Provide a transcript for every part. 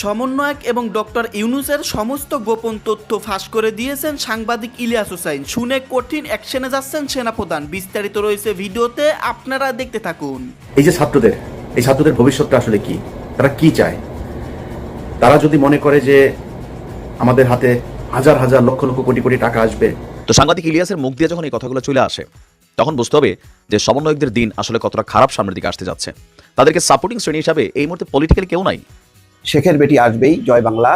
সমন্বয়ক এবং ডক্টর ইউনুসের সমস্ত গোপন তথ্য ফাঁস করে দিয়েছেন সাংবাদিক ইলিয়াস হোসাইন। শুনে কঠিন অ্যাকশনে যাচ্ছেন সেনাপ্রধান। বিস্তারিত রয়েছে ভিডিওতে আপনারা দেখতে থাকুন। এই যে ছাত্রদের এই ছাত্রদের ভবিষ্যৎটা আসলে কি? তারা কি চায়? তারা যদি মনে করে যে আমাদের হাতে হাজার হাজার লক্ষ লক্ষ কোটি কোটি টাকা আসবে। তো সাংবাদিক ইলিয়াসের মুখ দিয়ে যখন এই কথাগুলো চলে আসে তখন বুঝতে হবে যে সমন্বয়কদের দিন আসলে কতটা খারাপ সামনের দিকে আসতে যাচ্ছে। তাদেরকে সাপোর্টিং শ্রেণি হিসাবে এই মুহূর্তে পলিটিক্যাল কেউ নাই। শেখের বেটি আসবেই, জয় বাংলা,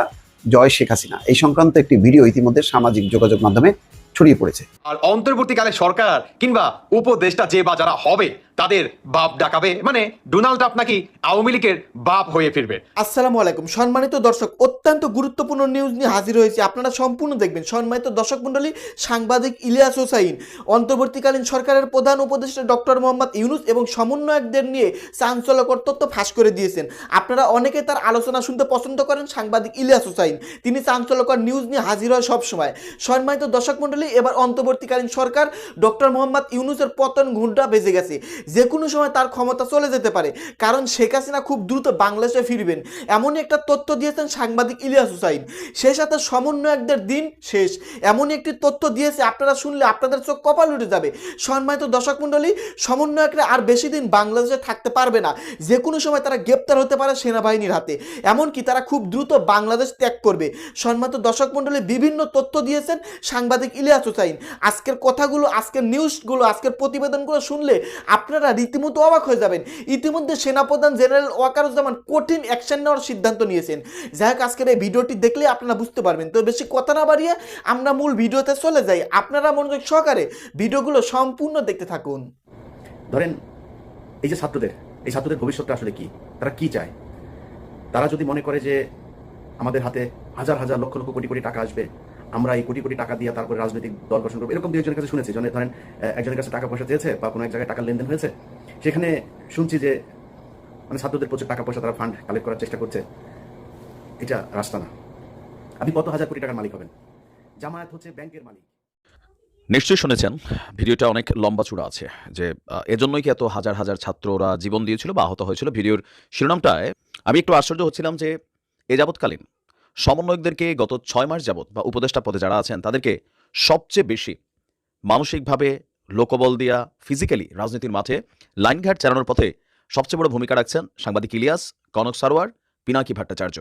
জয় শেখ হাসিনা। এই সংক্রান্ত একটি ভিডিও ইতিমধ্যে সামাজিক যোগাযোগ মাধ্যমে ছড়িয়ে পড়েছে। আর অন্তর্বর্তীকালে সরকার কিংবা উপদেষ্টা যে বা যারা হবে তাদের বাপ ডাকাবে। মানে ডোনাল্ড ট্রাম্প নাকি আওয়ামী লীগের বাপ হয়ে ফিরবে। আসসালামু আলাইকুম। সম্মানিত দর্শক, অত্যন্ত গুরুত্বপূর্ণ নিউজ নিয়ে হাজির হয়েছে। আপনারা সম্পূর্ণ দেখবেন। সম্মানিত দর্শক মণ্ডলী, সাংবাদিক ইলিয়াস হোসাইন, অন্তর্বর্তীকালীন সরকারের প্রধান উপদেষ্টা ডক্টর মোহাম্মদ ইউনুস এবং সমন্বয়কদের নিয়ে চাঞ্চল্যকর তথ্য ফাঁস করে দিয়েছেন। আপনারা অনেকে তার আলোচনা শুনতে পছন্দ করেন, সাংবাদিক ইলিয়াস হোসাইন। তিনি চাঞ্চল্যকর নিউজ নিয়ে হাজির হয় সবসময়। সম্মানিত দর্শক মণ্ডলী, এবার অন্তর্বর্তীকালীন সরকার ডক্টর মোহাম্মদ ইউনুসের পতন ঘুন্টা বেজে গেছে। যে কোনো সময় তার ক্ষমতা চলে যেতে পারে। কারণ শেখ হাসিনা খুব দ্রুত বাংলাদেশে ফিরবেন। এমনই একটা তথ্য দিয়েছেন সাংবাদিক ইলিয়াস হুসাইন। সেই সাথে সমন্বয়কদের দিন শেষ। এমনই একটি তথ্য দিয়েছে, আপনারা শুনলে আপনাদের চোখ কপাল উঠে যাবে। সম্মানিত দর্শক মণ্ডলী, সমন্বয়করা আর বেশি দিন বাংলাদেশে থাকতে পারবে না। যে কোনো সময় তারা গ্রেপ্তার হতে পারে সেনাবাহিনীর হাতে। এমনকি তারা খুব দ্রুত বাংলাদেশ ত্যাগ করবে। সম্মানিত দর্শক মণ্ডলী, বিভিন্ন তথ্য দিয়েছেন সাংবাদিক ইলিয়াস হুসাইন। আজকের কথাগুলো, আজকের নিউজগুলো আজকের প্রতিবেদনগুলো শুনলে আপনারা রীতিমতো অবাক হয়ে যাবেন। ইতিমধ্যে সেনাপ্রধান জেনারেল ওয়াকারুজ্জামান কঠিন অ্যাকশন নেওয়ার সিদ্ধান্ত নিয়েছেন। যাই হোক, আজকের এই ভিডিওটি দেখলে আপনারা বুঝতে পারবেন। তো বেশি কথা না বাড়িয়ে আমরা মূল ভিডিওতে চলে যাই। আপনারা মনোযোগ সহকারে ভিডিওগুলো সম্পূর্ণ দেখতে থাকুন। ধরেন, এই যে ছাত্রদের, এই ছাত্রদের ভবিষ্যৎটা আসলে কি? তারা কি চায়? তারা যদি মনে করে যে আমাদের হাতে হাজার হাজার লক্ষ লক্ষ কোটি কোটি টাকা আসবে আমরা এই কোটি কোটি টাকা দিয়ে তারপরে রাজনৈতিক দল গঠন করব। এরকম দু একজনের কাছে শুনেছি, জনের ধরেন একজনের কাছে টাকা পয়সা চেয়েছে বা কোনো এক জায়গায় টাকা লেনদেন হয়েছে। সেখানে শুনছি যে মানে ছাত্রদের প্রচুর টাকা পয়সা তারা ফান্ড কালেক্ট করার চেষ্টা করছে। এটা রাস্তা না। আপনি কত হাজার কোটি টাকার মালিক হবেন? জামায়াত হচ্ছে ব্যাংকের মালিক। নিশ্চয়ই শুনেছেন, ভিডিওটা অনেক লম্বা চূড়া আছে, যে এজন্যই কি এত হাজার হাজার ছাত্ররা জীবন দিয়েছিল বা আহত হয়েছিল? ভিডিওর শিরোনামটায় আমি একটু আশ্চর্য হচ্ছিলাম যে, এ যাবৎকালীন সমন্বয়কদেরকে গত ছয় মাস যাবৎ বা উপদেষ্টা পদে যারা আছেন, তাদেরকে সবচেয়ে বেশি মানসিকভাবে লোকবল দিয়া ফিজিক্যালি রাজনীতির মাঠে লাইনঘাট চালানোর পথে সবচেয়ে বড় ভূমিকা রাখছেন সাংবাদিক ইলিয়াস, কনক সারোয়ার, পিনাকি ভট্টাচার্য।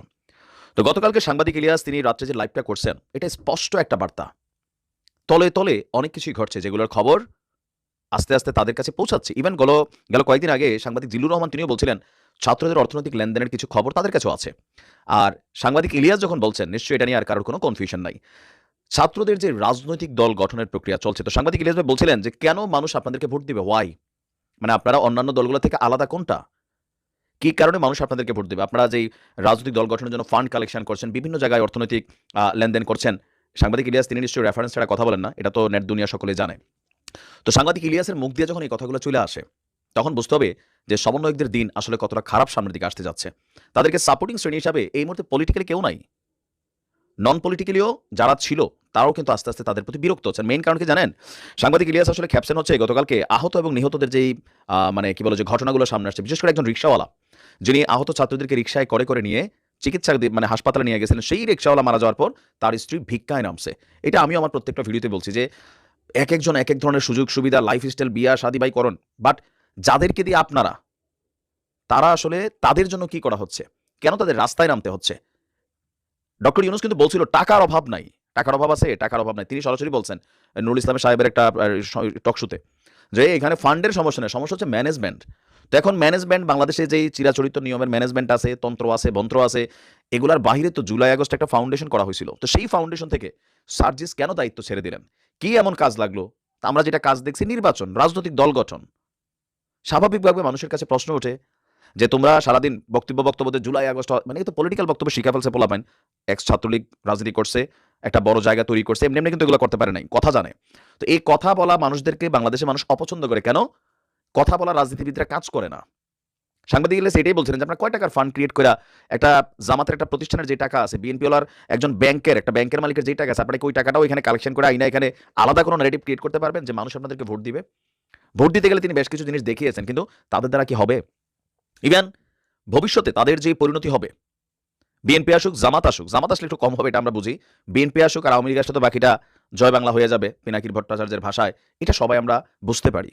তো গতকালকে সাংবাদিক ইলিয়াস তিনি রাত্রে যে লাইভটা করছেন, এটা স্পষ্ট একটা বার্তা। তলে তলে অনেক কিছুই ঘটছে, যেগুলোর খবর আস্তে আস্তে তাদের কাছে পৌঁছাচ্ছে। ইভেন গেল গেল কয়েকদিন আগে সাংবাদিক জিল্লুর রহমান তিনিও বলছিলেন ছাত্রদের অর্থনৈতিক লেনদেনের কিছু খবর তাদের কাছেও আছে। আর সাংবাদিক ইলিয়াস যখন বলছেন, নিশ্চয়ই এটা নিয়ে আর কারোর কোনো কনফিউশন নাই। ছাত্রদের যে রাজনৈতিক দল গঠনের প্রক্রিয়া চলছে, তো সাংবাদিক ইলিয়াস ভাই বলছিলেন যে কেন মানুষ আপনাদেরকে ভোট দিবে? ওয়াই মানে আপনারা অন্যান্য দলগুলো থেকে আলাদা কোনটা? কি কারণে মানুষ আপনাদেরকে ভোট দেবে? আপনারা যেই রাজনৈতিক দল গঠনের জন্য ফান্ড কালেকশন করছেন, বিভিন্ন জায়গায় অর্থনৈতিক লেনদেন করছেন, সাংবাদিক ইলিয়াস তিনি নিশ্চয়ই রেফারেন্স ছাড়া কথা বলেন না, এটা তো নেট দুনিয়া সকলে জানে। তো সাংবাদিক ইলিয়াসের মুখ দিয়ে যখন এই কথাগুলো চলে আসে তখন বুঝতে হবে যে সমন্বয়কদের দিন আসলে কতটা খারাপ সামনের দিকে আসতে যাচ্ছে। তাদেরকে সাপোর্টিং শ্রেণি হিসাবে এই মুহূর্তে পলিটিক্যালি কেউ নাই। নন পলিটিক্যালিও যারা ছিল, তারাও কিন্তু আস্তে আস্তে তাদের প্রতি বিরক্ত হচ্ছেন মেইন কারণ কি জানেন? সাংবাদিক ইলিয়াস আসলে খ্যাপসেন হচ্ছে, গতকালকে আহত এবং নিহতদের যেই মানে কি বলো যে ঘটনাগুলো সামনে আসছে, বিশেষ করে একজন রিক্সাওয়ালা, যিনি আহত ছাত্রদেরকে রিক্সায় করে করে নিয়ে চিকিৎসা মানে হাসপাতালে নিয়ে গেছিলেন, সেই রিক্সাওয়ালা মারা যাওয়ার পর তার স্ত্রী ভিক্ষায় নামছে। এটা আমি আমার প্রত্যেকটা ভিডিওতে বলছি যে, এক একজন এক এক ধরনের সুযোগ সুবিধা লাইফ স্টাইল বিয়া, শাদি বাই করণ বাট যাদেরকে দিয়ে আপনারা, তারা আসলে তাদের জন্য কি করা হচ্ছে? কেন তাদের রাস্তায় নামতে হচ্ছে? ডক্টর ইউনুস কিন্তু বলছিল, টাকার অভাব নাই। টাকার অভাব আছে, টাকার অভাব নাই। তিনি সরাসরি বলছেন, নুরুল ইসলামের সাহেবের একটা টকশুতে যে এখানে ফান্ডের সমস্যা নেই, সমস্যা হচ্ছে ম্যানেজমেন্ট তো এখন ম্যানেজমেন্ট বাংলাদেশে যেই চিরাচরিত নিয়মের ম্যানেজমেন্ট আছে, তন্ত্র আছে, মন্ত্র আছে, এগুলার বাইরে তো জুলাই আগস্ট একটা ফাউন্ডেশন করা হয়েছিল। তো সেই ফাউন্ডেশন থেকে সার্জিস কেন দায়িত্ব ছেড়ে দিলেন? কি এমন কাজ লাগল? আমরা যেটা কাজ দেখছি, নির্বাচন, রাজনৈতিক দল গঠন। স্বাভাবিকভাবে মানুষের কাছে প্রশ্ন ওঠে যে তোমরা সারাদিন বক্তব্য বক্তব্যতে জুলাই, আগস্ট মানে তো পলিটিক্যাল বক্তব্য শিখা ফেলছে পোলাপাইন। এক ছাত্রলীগ রাজনীতি করছে, একটা বড় জায়গা তৈরি করছে, এমনি এমনি কিন্তু এগুলো করতে পারে নাই, কথা জানে। তো এই কথা বলা মানুষদেরকে বাংলাদেশে মানুষ অপছন্দ করে, কেন? কথা বলা রাজনীতিবিদরা কাজ করে না। সাংবাদিক ইলিয়াস এটাই বলছিলেন যে আপনারা কয় টাকার ফান্ড ক্রিয়েট করে একটা জামাতের একটা প্রতিষ্ঠানের যে টাকা আছে বিএনপি ওলার একজন ব্যাংকের একটা ব্যাংকের মালিকের যে টাকা আছে, আপনারা কি ওই টাকাটাও এখানে কালেকশন করে আইনা এখানে আলাদা কোনো নেগেটিভ ক্রিয়েট করতে পারবেন যে মানুষ আপনাদেরকে ভোট দিবে? ভোট দিতে গেলে তিনি বেশ কিছু জিনিস দেখিয়েছেন, কিন্তু তাদের দ্বারা কি হবে? ইভেন, ভবিষ্যতে তাদের যে পরিণতি হবে, বিএনপি আসুক, জামাত আসুক, জামাত আসলে একটু কম হবে এটা আমরা বুঝি, বিএনপি আসুক আর আওয়ামী লীগ আসলে তো বাকিটা জয় বাংলা হয়ে যাবে, পিনাকির ভট্টাচার্যের ভাষায়, এটা সবাই আমরা বুঝতে পারি।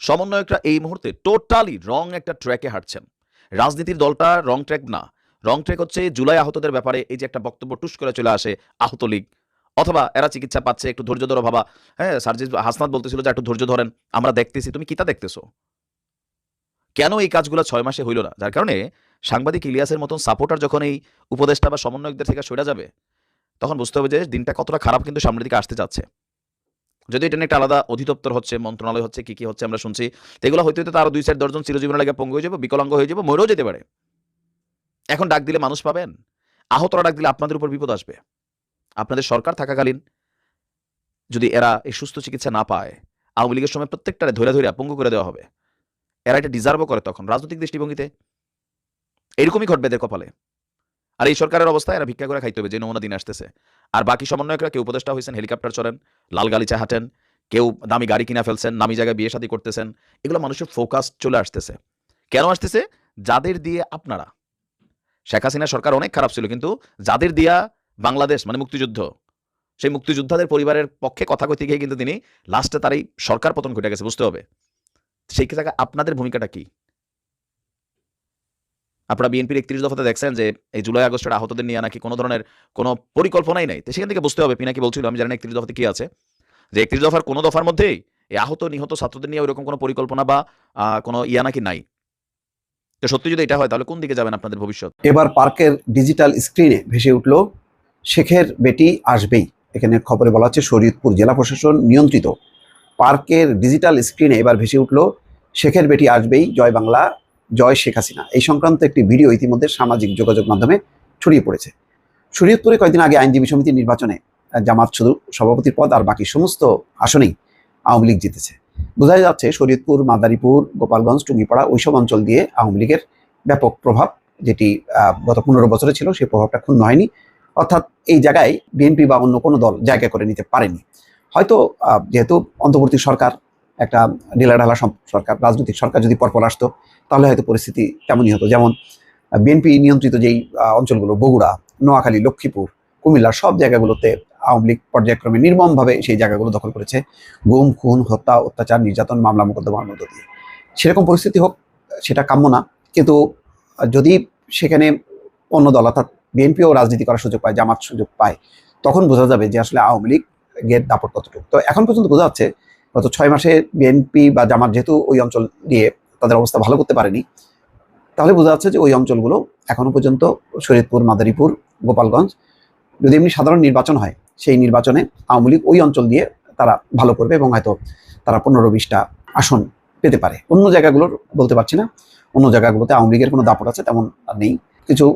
সমন্বয়করা এই মুহূর্তে টোটালি রং একটা ট্র্যাকে হাঁটছেন। রাজনীতির দলটা রং ট্র্যাক না, রং ট্র্যাক হচ্ছে জুলাই আহতদের ব্যাপারে এই যে একটা বক্তব্য টুস করে চলে আসে আহত লীগ অথবা এরা চিকিৎসা পাচ্ছে, একটু ধৈর্য ধরো ভাবা হ্যাঁ সার্জিস হাসনাত বলতেছিল যে, একটু ধৈর্য ধরেন, আমরা দেখতেছি, তুমি কিতা দেখতেছো? কেন এই কাজগুলো ছয় মাসে হইল না? যার কারণে সাংবাদিক ইলিয়াসের মতন সাপোর্টার যখন এই উপদেষ্টা বা সমন্বয়কদের থেকে সরে যাবে, তখন বুঝতে হবে যে, দিনটা কতটা খারাপ কিন্তু সামনের দিকে আসতে যাচ্ছে। যদি এটা নিয়ে একটা আলাদা অধিদপ্তর হচ্ছে, মন্ত্রণালয় হচ্ছে, কি কি হচ্ছে আমরা শুনছি। এগুলো হইতে হইতে তারও দুই চার দশজন চিরজীবনের লাগে পঙ্গু হয়ে যাবে, বিকলাঙ্গ হয়ে যাবে, মরেও যেতে পারে। এখন ডাক দিলে মানুষ পাবেন, আহতরা ডাক দিলে আপনাদের উপর বিপদ আসবে। আপনাদের সরকার থাকাকালীন যদি এরা এই সুস্থ চিকিৎসা না পায়, আওয়ামী লীগের সময় প্রত্যেকটারে ধরে ধরে পঙ্গু করে দেওয়া হবে। এরা এটা ডিজার্ভও করে তখন, রাজনৈতিক দৃষ্টিভঙ্গিতে। এরকমই ঘটবে এদের কপালে। আর এই সরকারের অবস্থায় এরা ভিক্ষা করে খাইতে হবে, যে নমুনা দিন আসতেছে। আর বাকি সমন্বয়করা, কেউ উপদেষ্টা হয়েছেন হেলিকপ্টার চড়েন, লাল গালিচা হাঁটেন কেউ দামি গাড়ি কিনা ফেলছেন, নামি জায়গায় বিয়ে শাদী করতেছেন, এগুলো মানুষের ফোকাস চলে আসতেছে। কেন আসতেছে? যাদের দিয়ে আপনারা, শেখ হাসিনা সরকার অনেক খারাপ ছিল, কিন্তু যাদের দিয়া বাংলাদেশ মানে মুক্তিযুদ্ধ। সেই মুক্তিযোদ্ধাদের পরিবারের পক্ষে কথা কইতে গিয়ে কিন্তু তিনি লাস্টে তার এই সরকার পতন ঘটে গেছে, বুঝতে হবে। সেই জায়গায় আপনাদের ভূমিকাটা কি? আপনারা বিএনপির একত্রিশ দফাতে দেখছেন যে এই জুলাই আগস্টের আহতদের নিয়ে নাকি কোনো ধরনের কোনো পরিকল্পনাই নাই। তো সেখান থেকে বুঝতে হবে, পিনাকি বলছিল, আমি জানি একত্রিশ দফাতে কি আছে। যে একত্রিশ দফার কোনো দফার মধ্যেই এই আহত, নিহত ছাত্রদের নিয়ে ওইরকম কোনো পরিকল্পনা বা কোনো ইয়া নাকি নাই। তো সত্যি যদি এটা হয়, তাহলে কোন দিকে যাবেন আপনাদের ভবিষ্যৎ? এবার পার্কের ডিজিটাল স্ক্রিনে ভেসে উঠল শেখের বেটি আসবেই। এখানে খবরে বলা হচ্ছে শরীয়তপুর জেলা প্রশাসন নিয়ন্ত্রিত। পার্কের ডিজিটাল স্ক্রিনে এবার ভেসে উঠল, শেখের বেটি আসবেই, জয় বাংলা, জয় শেখ হাসিনা। এই সংক্রান্ত একটি ভিডিও ইতিমধ্যে সামাজিক যোগাযোগ মাধ্যমে ছড়িয়ে পড়েছে। শরীয়তপুরে কয়েকদিন আগে আইনজীবী সমিতির নির্বাচনে জামাত শুধু সভাপতির পদ আর বাকি সমস্ত আসনেই আওয়ামী লীগ জিতেছে। বোঝা যাচ্ছে শরীয়তপুর, মাদারীপুর, গোপালগঞ্জ, টুঙ্গিপাড়া ওইসব অঞ্চল দিয়ে আওয়ামী লীগের ব্যাপক প্রভাব, যেটি গত পনেরো বছরে ছিল, সেই প্রভাবটা ক্ষুণ্ণ হয়নি। অর্থাৎ এই জায়গায় বিএনপি বা অন্য কোনো দল জায়গা করে নিতে পারেনি। হয়তো যেহেতু অন্তর্বর্তী সরকার, একটা ঢিলাঢালা সরকার, রাজনৈতিক সরকার যদি পরপর আসতো, তাহলে হয়তো পরিস্থিতি তেমনই হতো। যেমন বিএনপি নিয়ন্ত্রিত যেই অঞ্চলগুলো, বগুড়া, নোয়াখালী, লক্ষ্মীপুর, কুমিল্লা, সব জায়গাগুলোতে আওয়ামী লীগ পর্যায়ক্রমে নির্মমভাবে সেই জায়গাগুলো দখল করেছে। গুম, খুন, হত্যা, অত্যাচার, নির্যাতন, মামলা, মোকদ্দমার মধ্য দিয়ে। সেরকম পরিস্থিতি হোক, সেটা কাম্য না। কিন্তু, যদি সেখানে অন্য দল, অর্থাৎ বিএনপিও রাজনীতি করার সুযোগ পায়, জামাত সুযোগ পায়। তখন বোঝা যাবে যে আসলে আওয়ামী লীগ গেট দাপট কতটুকু। তো এখন পর্যন্ত বোঝা যাচ্ছে গত ছয় মাসে বিএনপি বা জামাত যেহেতু ওই অঞ্চল দিয়ে তাদের অবস্থা ভালো করতে পারেনি, তাহলে বোঝা যাচ্ছে যে ওই অঞ্চলগুলো এখনও পর্যন্ত শরীয়তপুর, মাদারীপুর, গোপালগঞ্জ, যদি এমনি সাধারণ নির্বাচন হয়, সেই নির্বাচনে আওয়ামী লীগ ওই অঞ্চল দিয়ে তারা ভালো করবে এবং হয়তো তারা পনেরো বিশটা আসন পেতে পারে। অন্য জায়গাগুলোর বলতে পারছি না। অন্য জায়গাগুলোতে আওয়ামী লীগের কোনো দাপট আছে তেমন আর নেই। কিছু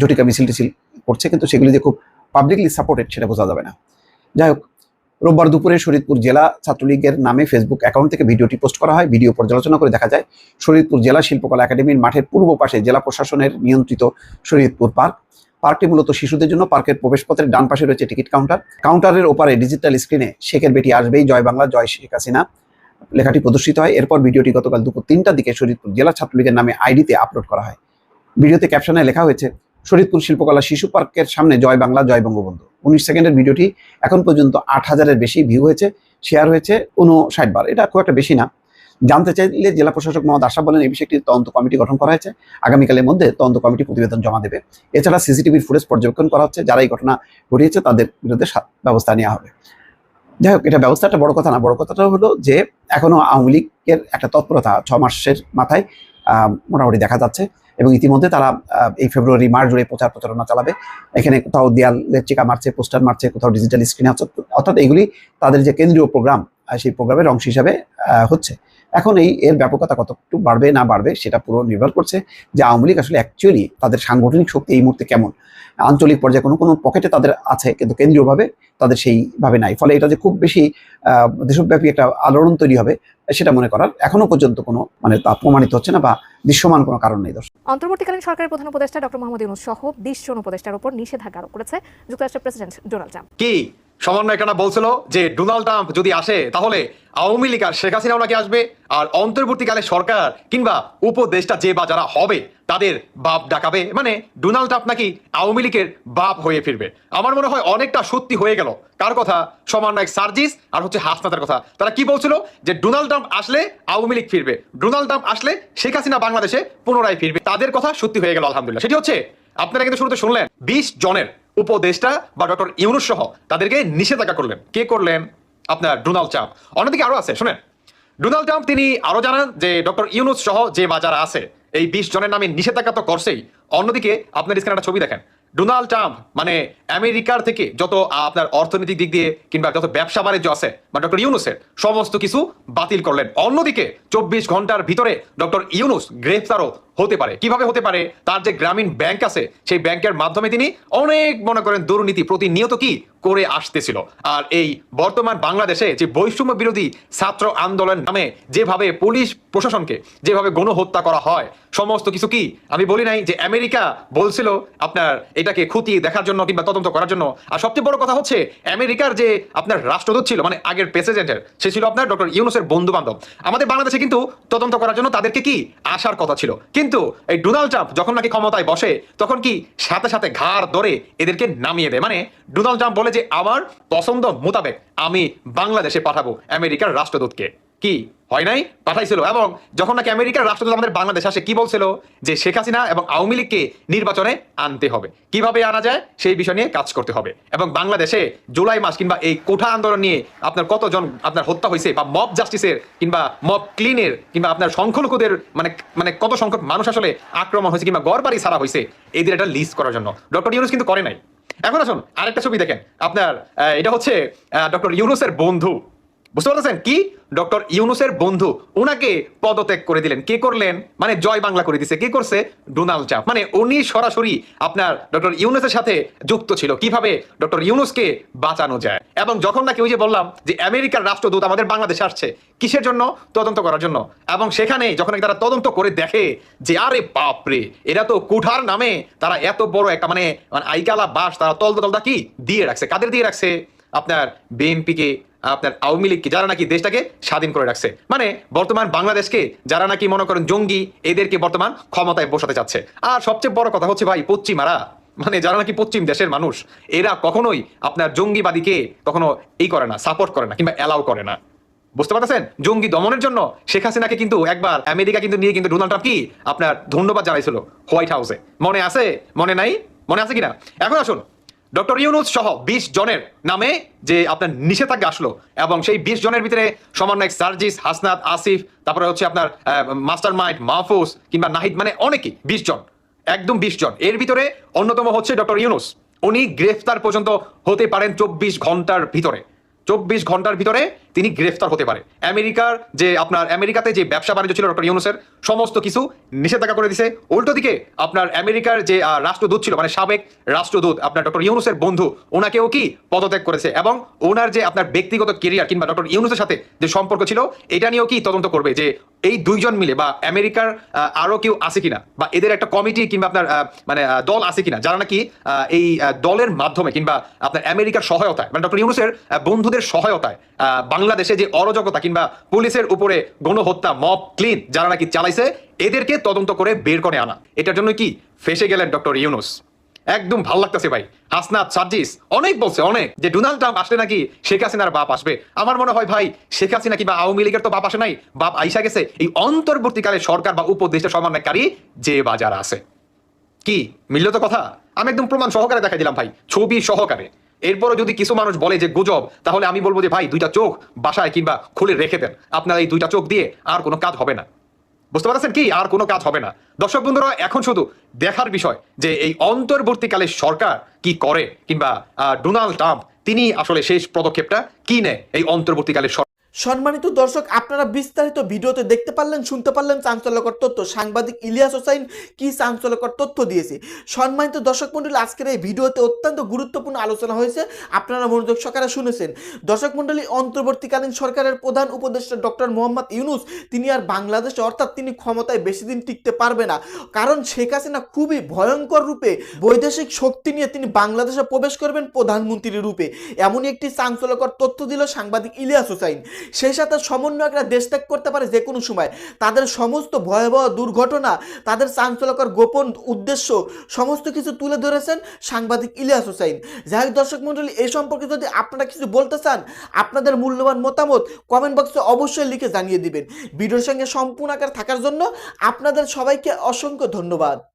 জটিকা মিছিল টিছিল করছে, কিন্তু সেগুলি যে খুব পাবলিকলি সাপোর্টেড সেটা বোঝা যাবে না। যাই হোক, রোববার দুপুরে শরীদপুর জেলা ছাত্রলীগের নামে ফেসবুক অ্যাকাউন্ট থেকে ভিডিওটি পোস্ট করা হয়, ভিডিও পর্যালোচনা করে দেখা যায় শরীদপুর জেলা শিল্পকলা একাডেমির মাঠের পূর্ব পাশে জেলা প্রশাসনের নিয়ন্ত্রিত শরীদপুর পার্ক। পার্কটি মূলত শিশুদের জন্য পার্কের প্রবেশপথের ডান পাশে রয়েছে টিকিট কাউন্টার। কাউন্টারের ওপারে ডিজিটাল স্ক্রিনে শেখের বেটি আসবেই, জয় বাংলা, জয় শেখ হাসিনা। লেখাটি প্রদর্শিত হয়। এরপর ভিডিওটি গতকাল দুপুর তিনটার দিকে শরীদপুর জেলা ছাত্রলীগের নামে আইডিতে আপলোড করা হয়। ভিডিওতে ক্যাপশনে লেখা হয়েছে শরীদপুর শিল্পকলা শিশু পার্কের সামনে জয় বাংলা, জয় বঙ্গবন্ধু। উনিশ সেকেন্ডের ভিডিওটি এখন পর্যন্ত আট হাজারের বেশি ভিউ হয়েছে শেয়ার হয়েছে উনষাট বার। এটা খুব একটা বেশি না। জানতে চাইলে জেলা প্রশাসক মোহাম্মদ আশরাফ বলেন, এই বিষয়ে একটি তদন্ত কমিটি গঠন করা হয়েছে। আগামীকালের মধ্যে তদন্ত কমিটি প্রতিবেদন জমা দেবে। এছাড়া সিসিটিভির ফুটেজ পর্যবেক্ষণ করা হচ্ছে, যারা এই ঘটনা ঘটিয়েছে তাদের বিরুদ্ধে ব্যবস্থা নেওয়া হবে। যাই হোক, এটা ব্যবস্থাটা বড় কথা না, বড় কথাটা হলো যে, এখনও আওয়ামী লীগের একটা তৎপরতা ছ মাসের মাথায় মোটামুটি দেখা যাচ্ছে। এবং ইতিমধ্যে তারা এই ফেব্রুয়ারি, মার্চ জুড়ে প্রচার প্রচারণা চালাবে। এখানে কোথাও দেয়ালের চিকা মারছে, পোস্টার মারছে, কোথাও ডিজিটাল স্ক্রিন অর্থাৎ এগুলি তাদের যে কেন্দ্রীয় প্রোগ্রাম সেই প্রোগ্রামের অংশ হিসাবে হচ্ছে। এখন এই এর ব্যাপকতা কতটুকু বাড়বে না বাড়বে সেটা পুরো নির্ভর করছে যে আওয়ামী লীগ আসলে অ্যাকচুয়ালি তাদের সাংগঠনিক শক্তি এই মুহূর্তে কেমন। আঞ্চলিক পর্যায়ে কোনো কোনো পকেটে তাদের আছে কিন্তু কেন্দ্রীয়ভাবে তাদের সেইভাবে নাই। ফলে এটা যে খুব বেশি আহ, দেশব্যাপী একটা আলোড়ন তৈরি হবে সেটা মনে করার এখনও পর্যন্ত কোনো মানে তা প্রমাণিত হচ্ছে না বা দৃশ্যমান কোনো কারণ নেই দর্শক। অন্তর্বর্তীকালীন সরকারের প্রধান উপদেষ্টা ডক্টর মোহাম্মদ ইউনুস সহ বিশ জন উপদেষ্টার উপর নিষেধাজ্ঞা আরোপ করেছে যুক্তরাষ্ট্রের প্রেসিডেন্ট ডোনাল্ড ট্রাম্প। কি? সমন্বয়কানা বলছিল যে ডোনাল্ড ট্রাম্প যদি আসে, তাহলে আওয়ামী লীগ আর শেখ হাসিনাও নাকি আসবে, আর অন্তর্বর্তীকালে সরকার কিংবা উপদেষ্টা যে বা যারা হবে, তাদের বাপ ডাকাবে। মানে ডোনাল্ড ট্রাম্প নাকি আওয়ামী লীগের বাপ হয়ে ফিরবে। আমার মনে হয় অনেকটা সত্যি হয়ে গেল। কার কথা? সমন্বয়ক সার্জিস আর হচ্ছে হাসনাতের কথা। তারা কি বলছিল? যে ডোনাল্ড ট্রাম্প আসলে আওয়ামী লীগ ফিরবে। ডোনাল্ড ট্রাম্প আসলে শেখ হাসিনা বাংলাদেশে পুনরায় ফিরবে। তাদের কথা সত্যি হয়ে গেল, আলহামদুলিল্লাহ। সেটি হচ্ছে, আপনারা কিন্তু শুরুতে শুনলেন, বিশ জনের উপদেষ্টা বা ডক্টর ইউনুস সহ তাদেরকে নিষেধাজ্ঞা করলেন। কে করলেন? আপনার ডোনাল্ড ট্রাম্প। অন্যদিকে আরও আছে, শুনেন। ডোনাল্ড ট্রাম্প তিনি আরও জানান যে ডক্টর ইউনুস সহ যে বাজার আছে, এই বিশ জনের নামে নিষেধাজ্ঞা তো করছেই। অন্যদিকে আপনার স্ক্রিনে একটা ছবি দেখেন। ডোনাল্ড ট্রাম্প মানে আমেরিকার থেকে যত আপনার অর্থনৈতিক দিক দিয়ে কিংবা যত ব্যবসা বাণিজ্য আছে, বা ডক্টর ইউনুসের, সমস্ত কিছু বাতিল করলেন। অন্যদিকে চব্বিশ ঘণ্টার ভিতরে ডক্টর ইউনুস গ্রেফতারও হতে পারে। কীভাবে হতে পারে? তার যে গ্রামীণ ব্যাংক আছে, সেই ব্যাংকের মাধ্যমে তিনি অনেক, মনে করেন, দুর্নীতি প্রতিনিয়ত কি করে আসতেছিল। আর এই বর্তমান বাংলাদেশে যে বৈষম্য বিরোধী ছাত্র আন্দোলন নামে যেভাবে পুলিশ প্রশাসনকে যেভাবে গণহত্যা করা হয়, সমস্ত কিছু কি আমি বলি নাই যে আমেরিকা বলছিল আপনার এটাকে খুঁটিয়ে দেখার জন্য কিংবা তদন্ত করার জন্য। আর সবচেয়ে বড় কথা হচ্ছে, আমেরিকার যে আপনার রাষ্ট্রদূত ছিল মানে আগের প্রেসিডেন্টের, সে ছিল আপনার ডক্টর ইউনুসের বন্ধু বান্ধব আমাদের বাংলাদেশে কিন্তু তদন্ত করার জন্য তাদেরকে কি আসার কথা ছিল? কিন্তু এই ডোনাল্ড ট্রাম্প যখন নাকি ক্ষমতায় বসে, তখন কি সাথে সাথে ঘাড় ধরে এদেরকে নামিয়ে দেয়? মানে ডোনাল্ড ট্রাম্প বলে যে, আমার পছন্দ মোতাবেক আমি বাংলাদেশে পাঠাবো, আমেরিকার রাষ্ট্রদূতকে। কি? হয় নাই? পাঠাইছিল। এবং যখন নাকি আমেরিকার রাষ্ট্রদূত আমাদের বাংলাদেশ আসে, কি বলছিল? যে শেখ হাসিনা এবং আওয়ামী লীগকে নির্বাচনে আনতে হবে। কীভাবে আনা যায়? সেই বিষয় নিয়ে কাজ করতে হবে। এবং বাংলাদেশে জুলাই মাস কিংবা এই কোঠা আন্দোলন নিয়ে আপনার কতজন আপনার হত্যা হয়েছে বা মব জাস্টিসের কিংবা মব ক্লিনের কিংবা আপনার সংখ্যালঘুদের মানে মানে কত সংখ্যক মানুষ আসলে আক্রমণ হয়েছে কিংবা গড় বাড়ি ছাড়া হয়েছে, এদের একটা লিস্ট করার জন্য। ডক্টর ইউনুস কিন্তু করে নাই। এখন আসুন, আরেকটা ছবি দেখেন। আপনার এটা হচ্ছে ডক্টর ইউনুসের বন্ধু। বুঝতে পারতেছেন কি? ডক্টর ইউনুসের বন্ধু। ওনাকে পদত্যাগ করে দিলেন। কে করলেন? মানে জয় বাংলা করে দিছে। কে করছে? Donald Trump. মানে উনি সরাসরি আপনার ডক্টর ইউনুসের সাথে যুক্ত ছিল। কীভাবে ডক্টর ইউনুসকে বাঁচানো যায়? এবং যখন নাকি ওই যে বললাম যে আমেরিকার রাষ্ট্রদূত আমাদের বাংলাদেশে আসছে, কিসের জন্য? তদন্ত করার জন্য। এবং সেখানে যখন তারা তদন্ত করে দেখে যে, আরে বাপরে, এরা তো কুঠার নামে তারা এত বড় একটা মানে মানে আইকালা বাস তারা তলদা তলদা কি? দিয়ে রাখছে। কাদের দিয়ে রাখছে? আপনার বিএনপিকে আপনার আওয়ামী লীগকে, যারা নাকি দেশটাকে স্বাধীন করে রাখছে। মানে বর্তমান বাংলাদেশকে যারা নাকি মনে করেন জঙ্গি, এদেরকে বর্তমান ক্ষমতায় বসাতে চাচ্ছে। আর সবচেয়ে বড় কথা হচ্ছে ভাই, পশ্চিমারা মানে যারা নাকি পশ্চিম দেশের মানুষ, এরা কখনোই আপনার জঙ্গিবাদীকে কখনো এই করে না সাপোর্ট করে না, কিংবা অ্যালাউ করে না। বুঝতে পারতেছেন? জঙ্গি দমনের জন্য শেখ হাসিনাকে কিন্তু একবার আমেরিকা কিন্তু নিয়ে কিন্তু ডোনাল্ড ট্রাম্প কি আপনার ধন্যবাদ জানাইছিল হোয়াইট হাউসে। মনে আছে? মনে নাই? মনে আছে কিনা? এখন আসুন। ডক্টর ইউনুস সহ বিশ জনের নামে যে আপনার নিষেধাজ্ঞা আসলো এবং সেই বিশ জনের ভিতরে সমন্বয়ক সার্জিস, হাসনাত, আসিফ, তারপরে হচ্ছে আপনার মাস্টার মাইন্ড মাহফুজ কিংবা নাহিদ মানে অনেকেই বিশ জন, একদম বিশ জন। এর ভিতরে অন্যতম হচ্ছে ডক্টর ইউনুস। উনি গ্রেফতার পর্যন্ত হতে পারেন চব্বিশ ঘণ্টার ভিতরে। চব্বিশ ঘণ্টার ভিতরে তিনি গ্রেফতার হতে পারে। আমেরিকার যে আপনার আমেরিকাতে যে ব্যবসা বাণিজ্য ছিল ডক্টর ইউনুসের সমস্ত কিছু নিষেধাজ্ঞা করে দিছে। উল্টো দিকে আপনার আমেরিকার যে রাষ্ট্রদূত ছিল মানে সাবেক রাষ্ট্রদূত আপনার ডক্টর ইউনুসের বন্ধু ওনাকেও কি পদত্যাগ করেছে? এবং ওনার যে আপনার ব্যক্তিগত কেরিয়ার কিংবা ডক্টর ইউনুসের সাথে যে সম্পর্ক ছিল এটা নিয়েও কি তদন্ত করবে যে এই দুইজন মিলে বা আমেরিকার আহ, আরও কেউ আছে কিনা বা এদের একটা কমিটি কিংবা আপনার মানে দল আছে কিনা? যারা নাকি এই দলের মাধ্যমে কিংবা আপনার আমেরিকার সহায়তায় মানে ডক্টর ইউনুসের বন্ধুদের সহায়তায় বাংলাদেশে যে অরাজকতা কিংবা পুলিশের উপরে গণহত্যা, মব, ক্লিন, যারা নাকি চালাইছে, এদেরকে তদন্ত করে বের করে আনা। এটার জন্য কি ফেসে গেলেন ডক্টর ইউনুস? একদম ভালো লাগতেছে ভাই। হাসনাত, সার্জিস, অনেক বলছে, অনেক। যে ডোনাল্ড ট্রাম্প আসলে নাকি শেখ হাসিনার বাপ আসবে। আমার মনে হয় ভাই, শেখ হাসিনা কিংবা আওয়ামী লীগের তো বাপ আসে নাই। বাপ আইসা গেছে। এই অন্তর্বর্তীকালে সরকার বা উপদেষ্টা সমন্বয়কারী যে বাজার আছে। কি, মিলল তো কথা? আমি একদম প্রমাণ সহকারে দেখা দিলাম ভাই। ছবি সহকারে। এরপরও যদি কিছু মানুষ বলে যে, গুজব, তাহলে আমি বলব যে, ভাই, দুইটা চোখ বাসায় কিংবা খুলে রেখে দেন। আপনার এই দুইটা চোখ দিয়ে আর কোনো কাজ হবে না। বুঝতে পারছেন কি? আর কোনো কাজ হবে না। দর্শক বন্ধুরা, এখন শুধু দেখার বিষয় যে, এই অন্তর্বর্তীকালে সরকার কি করে কিংবা ডোনাল্ড ট্রাম্প, তিনি আসলে শেষ পদক্ষেপটা কি নেয় এই অন্তর্বর্তীকালে সরকার সম্মানিত দর্শক, আপনারা বিস্তারিত ভিডিওতে দেখতে পারলেন, শুনতে পারলেন চাঞ্চল্যকর তথ্য। সাংবাদিক ইলিয়াস হোসাইন কি চাঞ্চল্যকর তথ্য দিয়েছে? সম্মানিত দর্শক মণ্ডলী, আজকের এই ভিডিওতে অত্যন্ত গুরুত্বপূর্ণ আলোচনা হয়েছে। আপনারা মনোযোগ সহকারে শুনেছেন। দর্শক মণ্ডলী, অন্তর্বর্তীকালীন সরকারের প্রধান উপদেষ্টা ডক্টর মোহাম্মদ ইউনুস, তিনি আর বাংলাদেশে, অর্থাৎ তিনি ক্ষমতায় বেশি দিন টিকতে পারবে না। কারণ শেখ হাসিনা খুবই ভয়ঙ্কর রূপে, বৈদেশিক শক্তি নিয়ে তিনি বাংলাদেশে প্রবেশ করবেন প্রধানমন্ত্রী রূপে। এমনই একটি চাঞ্চল্যকর তথ্য দিল সাংবাদিক ইলিয়াস হোসাইন। সেই সাথে সমন্বয়করা দেশ ত্যাগ করতে পারে যে কোনো সময়। তাদের সমস্ত ভয়াবহ দুর্ঘটনা, তাদের চাঞ্চলকর গোপন উদ্দেশ্য সমস্ত কিছু তুলে ধরেছেন সাংবাদিক ইলিয়াস হোসাইন। যাই দর্শক মণ্ডলী এই সম্পর্কে যদি আপনারা কিছু বলতে চান, আপনাদের মূল্যবান মতামত কমেন্ট বক্সে অবশ্যই লিখে জানিয়ে দিবেন। ভিডিওর সঙ্গে সম্পূর্ণ আকার থাকার জন্য আপনাদের সবাইকে অসংখ্য ধন্যবাদ।